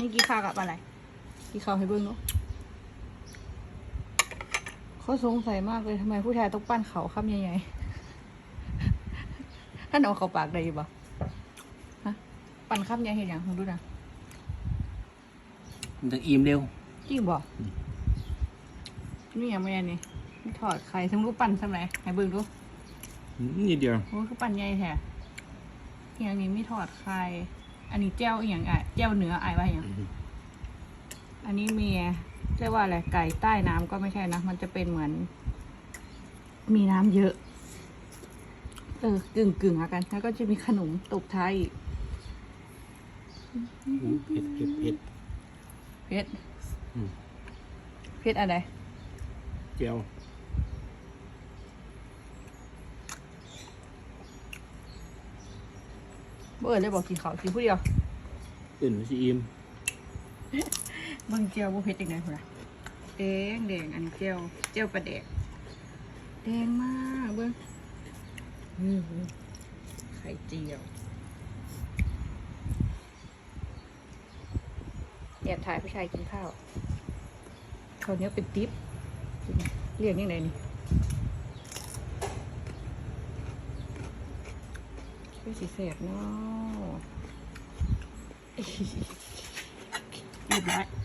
นี่กี่ข้าวกับอะไร กี่ข้าวให้เบิ้งเนาะเขาสงสัยมากเลยทำไมผู้ชายต้องปั้นเขาคำใหญ่ๆท่านเอาเขาปากได้ปะฮะปั้นคำใหญ่เห็นอย่างคุณดูนะมันจะอิ่มเร็วจริงบ่นี่ยังไม่อันนี้ไม่ถอดไข่ทั้งรูปปั้นทำไมให้เบิ้งดูนิดเดียวโอ้คือปั่นใหญ่แท้อย่างนี้ไม่ถอดไข่ อันนี้แจ้วอหย่างไอแจ้วเนื้อไอว่าอย่างอันนี้มีเรียกว่าอะไรไก่ใต้น้ำก็ไม่ใช่นะ มันจะเป็นเหมือน มีน้ำเยอะ เออกึ่งกึ่งๆอะกันแล้วก็จะมีขนมตบท้ายอีกเผ็ดเผ็ดเผ็ด เพชรอืม เพชรอะไร เจียว เบิร์ดเลยบอกกินเขาวกินผู้เดียวตื่นมาสิอิ่มเบิ่งเจียวบ่เพชรยังไงพุ่นน่ะแดงแดงอันนี้เจียวเจียวปลาแดกแดงมากเบิ่งนี่ไข่เจียวแอบถ่ายผู้ชายกินข้าวเขาวเหนี้ยเป็นติ๊บเรียกยังไงนี่ ช่วยสีแสบเนาะเรียบร้อย